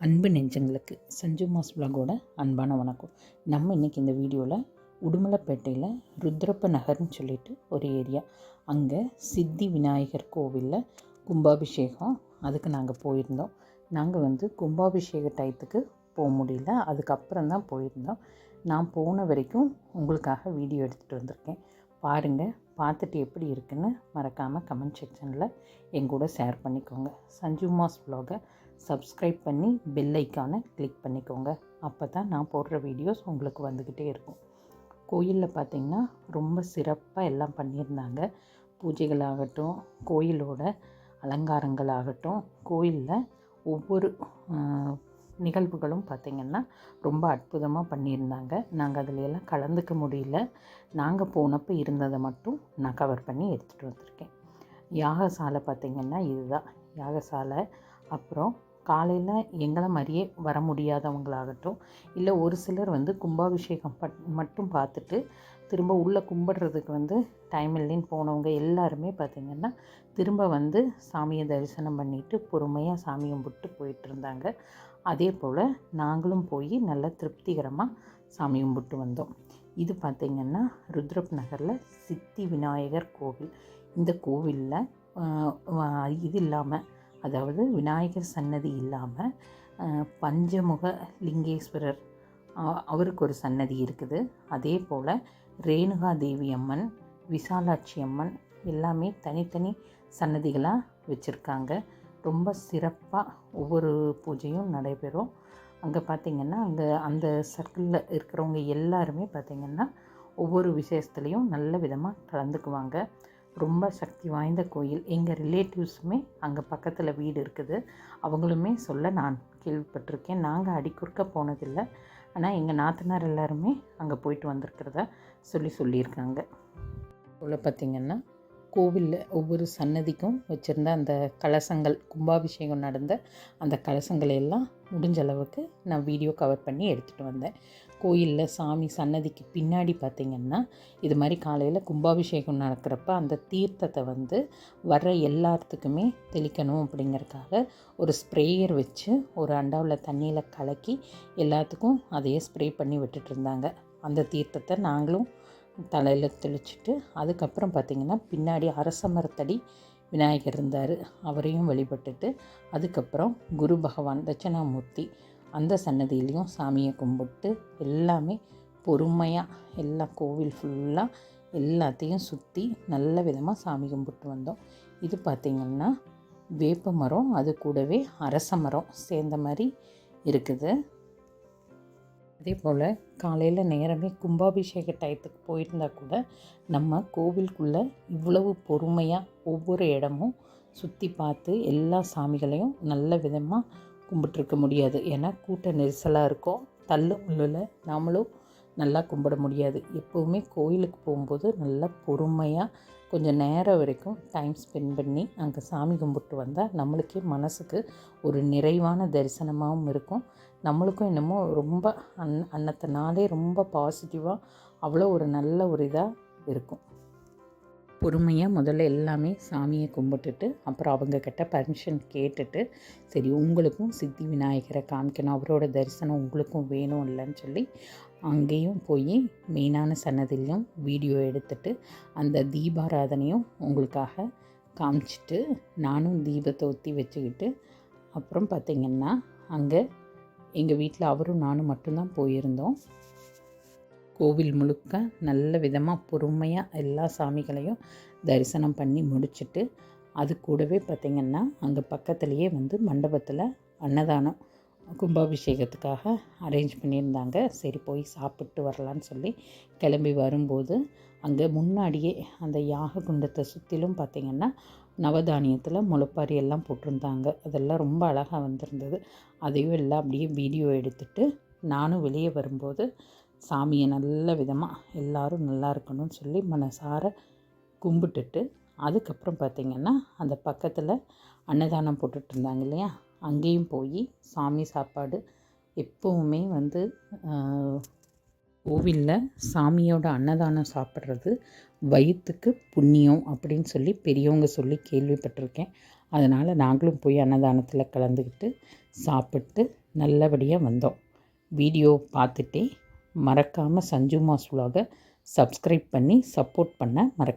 அன்பு நெஞ்சங்களுக்கு சஞ்சு மாஸ் vlog-ஓட அன்பான வணக்கம். நம்ம இன்றைக்கி இந்த வீடியோவில் உடுமலைப்பேட்டையில் ருத்ரப்ப நகர்னு சொல்லிட்டு ஒரு ஏரியா. அங்கே சித்தி விநாயகர் கோவிலில் கும்பாபிஷேகம் அதுக்கு நாங்கள் போயிருந்தோம். நாங்கள் வந்து கும்பாபிஷேக டயத்துக்கு போக முடியல. அதுக்கப்புறம் தான் போயிருந்தோம். நான் போன வரைக்கும் உங்களுக்காக வீடியோ எடுத்துகிட்டு வந்திருக்கேன். பாருங்கள் பார்த்துட்டு எப்படி இருக்குன்னு மறக்காமல் கமெண்ட் செக்ஷனில் எங்கூட ஷேர் பண்ணிக்கோங்க. சஞ்சு மாஸ் ப்ளாகை சப்ஸ்கிரைப் பண்ணி பெல் ஐக்கானை கிளிக் பண்ணிக்கோங்க. அப்போ தான் நான் போடுற வீடியோஸ் உங்களுக்கு வந்துக்கிட்டே இருக்கும். கோயிலில் பார்த்திங்கன்னா ரொம்ப சிறப்பாக எல்லாம் பண்ணியிருந்தாங்க. பூஜைகளாகட்டும் கோயிலோட அலங்காரங்களாகட்டும் கோயிலில் ஒவ்வொரு நிகழ்வுகளும் பார்த்திங்கன்னா ரொம்ப அற்புதமாக பண்ணியிருந்தாங்க. நாங்கள் அதில் எல்லாம் கலந்துக்க முடியல. நாங்கள் போனப்போ இருந்ததை மட்டும் நான் கவர் பண்ணி எடுத்துகிட்டு வந்திருக்கேன். யாகசாலை பார்த்திங்கன்னா இதுதான். யாகசாலை. அப்புறம் காலையில் எங்களை மாதிரியே வர முடியாதவங்களாகட்டும் இல்லை ஒரு சிலர் வந்து கும்பாபிஷேகம் பட் மட்டும் பார்த்துட்டு திரும்ப உள்ளே கும்பிடுறதுக்கு வந்து டைம் இல்லைன்னு போனவங்க எல்லாருமே பார்த்திங்கன்னா திரும்ப வந்து சாமியை தரிசனம் பண்ணிவிட்டு பொறுமையாக சாமி கும்பிட்டு போயிட்டு இருந்தாங்க. அதே போல் நாங்களும் போய் நல்ல திருப்திகரமாக சாமி கும்பிட்டு வந்தோம். இது பார்த்திங்கன்னா ருத்ரப் நகரில் சித்தி விநாயகர் கோவில். இந்த கோவிலில் இது இல்லாமல் அதாவது விநாயகர் சன்னதி இல்லாமல் பஞ்சமுக லிங்கேஸ்வரர் அவருக்கு ஒரு சன்னதி இருக்குது. அதே போல் ரேணுகா தேவி அம்மன் விசாலாட்சி அம்மன் எல்லாமே தனித்தனி சன்னதிகளாக வச்சுருக்காங்க. ரொம்ப சிறப்பாக ஒவ்வொரு பூஜையும் நடைபெறும். அங்கே பார்த்திங்கன்னா அங்கே அந்த சர்க்கிளில் இருக்கிறவங்க எல்லாருமே பார்த்திங்கன்னா ஒவ்வொரு விசேஷத்துலேயும் நல்ல விதமாக கலந்துக்குவாங்க. ரொம்ப சக்தி வாய்ந்த கோயில். எங்கள் ரிலேட்டிவ்ஸுமே அங்கே பக்கத்தில் வீடு இருக்குது. அவங்களுமே சொல்ல நான் கேள்விப்பட்டிருக்கேன். நாங்கள் அடிக்குறுக்க போனதில்லை. ஆனால் எங்கள் நாத்தனார் எல்லாருமே அங்கே போயிட்டு வந்திருக்கிறதா சொல்லி சொல்லியிருக்காங்க. போல் பார்த்திங்கன்னா கோவிலில் ஒவ்வொரு சன்னதிக்கும் வச்சுருந்த அந்த கலசங்கள் கும்பாபிஷேகம் நடந்த அந்த கலசங்களை எல்லாம் முடிஞ்ச அளவுக்கு நான் வீடியோ கவர் பண்ணி எடுத்துகிட்டு வந்தேன். கோயிலில் சாமி சன்னதிக்கு பின்னாடி பார்த்திங்கன்னா இது மாதிரி காலையில் கும்பாபிஷேகம் நடக்கிறப்ப அந்த தீர்த்தத்தை வந்து வர்ற எல்லாத்துக்குமே தெளிக்கணும் அப்படிங்கிறதுக்காக ஒரு ஸ்ப்ரேயர் வச்சு ஒரு அண்டாவில் தண்ணியில் கலக்கி எல்லாத்துக்கும் அதையே ஸ்ப்ரே பண்ணி விட்டுட்டு இருந்தாங்க. அந்த தீர்த்தத்தை நாங்களும் தலையில் தெளிச்சிட்டு அதுக்கப்புறம் பார்த்திங்கன்னா பின்னாடி அரச மரத்தடி விநாயகர் இருந்தார். அவரையும் வழிபட்டுட்டு அதுக்கப்புறம் குரு பகவான் தட்சணாமூர்த்தி அந்த சன்னதியிலையும் சாமியை கும்பிட்டு எல்லாமே பொறுமையாக எல்லா கோவில் ஃபுல்லாக எல்லாத்தையும் சுற்றி நல்ல விதமாக சாமி கும்பிட்டு வந்தோம். இது பார்த்திங்கன்னா வேப்ப மரம் அது கூடவே அரச மரம் சேர்ந்த மாதிரி இருக்குது. அதே போல் காலையில் நேரமே கும்பாபிஷேக டயத்துக்கு போயிருந்தா கூட நம்ம கோவிலுக்குள்ளே இவ்வளவு பொறுமையாக ஒவ்வொரு இடமும் சுற்றி பார்த்து எல்லா சாமிகளையும் நல்ல விதமாக கும்பிட்டுருக்க முடியாது. ஏன்னா கூட்ட நெரிசலாக இருக்கும். தள்ளு முள்ளில் நாமளும் நல்லா கும்பிட முடியாது. எப்போவுமே கோயிலுக்கு போகும்போது நல்லா பொறுமையாக கொஞ்சம் நேரம் வரைக்கும் டைம் ஸ்பெண்ட் பண்ணி அங்கே சாமி கும்பிட்டு வந்தால் நம்மளுக்கே மனசுக்கு ஒரு நிறைவான தரிசனமாகவும் இருக்கும். நம்மளுக்கும் என்னமோ ரொம்ப அன் அன்னத்த நாளே ரொம்ப பாசிட்டிவாக அவ்வளோ ஒரு நல்ல ஒரு இதாக இருக்கும். பொறுமையாக முதல்ல எல்லாமே சாமியை கும்பிட்டுட்டு அப்புறம் அவங்கக்கிட்ட பர்மிஷன் கேட்டுட்டு சரி உங்களுக்கும் சித்தி விநாயகரை காமிக்கணும் அவரோட தரிசனம் உங்களுக்கும் வேணும் இல்லைன்னு சொல்லி அங்கேயும் போய் மெயினான சன்னதிலையும் வீடியோ எடுத்துட்டு அந்த தீபாராதனையும் உங்களுக்காக காமிச்சிட்டு நானும் தீபத்தை ஒத்தி வச்சுக்கிட்டு அப்புறம் பார்த்திங்கன்னா அங்கே எங்கள் வீட்டில் அவரும் நானும் மட்டும்தான் போயிருந்தோம். கோவில் முழுக்க நல்ல விதமாக பொறுமையாக எல்லா சாமிகளையும் தரிசனம் பண்ணி முடிச்சுட்டு அது கூடவே பார்த்திங்கன்னா அங்கே பக்கத்துலேயே வந்து மண்டபத்தில் அன்னதானம் கும்பாபிஷேகத்துக்காக அரேஞ்ச் பண்ணியிருந்தாங்க. சரி போய் சாப்பிட்டு வரலான்னு சொல்லி கிளம்பி வரும்போது அங்கே முன்னாடியே அந்த யாக குண்டத்தை சுற்றிலும் பார்த்திங்கன்னா நவதானியத்தில் முளைப்பாரி எல்லாம் போட்டிருந்தாங்க. அதெல்லாம் ரொம்ப அழகாக வந்திருந்தது. அதையும் எல்லாம் அப்படியே வீடியோ எடுத்துட்டு நானும் வெளியே வரும்போது சாமியை நல்ல விதமாக எல்லோரும் நல்லா இருக்கணும்னு சொல்லி மனசார கும்பிட்டுட்டு அதுக்கப்புறம் பார்த்திங்கன்னா அந்த பக்கத்தில் அன்னதானம் போட்டுட்டு இருந்தாங்க இல்லையா? அங்கேயும் போய் சாமி சாப்பாடு எப்போவுமே வந்து கோவிலில் சாமியோட அன்னதானம் சாப்பிட்றது வயிற்றுக்கு புண்ணியம் அப்படின்னு சொல்லி பெரியவங்க சொல்லி கேள்விப்பட்டிருக்கேன். அதனால் நாங்களும் போய் அன்னதானத்தில் கலந்துக்கிட்டு சாப்பிட்டு நல்லபடியாக வந்தோம். வீடியோ பார்த்துட்டே மறக்காமல் சஞ்சு மாஸ் vlog-அ சப்ஸ்கிரைப் பண்ணி சப்போர்ட் பண்ண மறக்க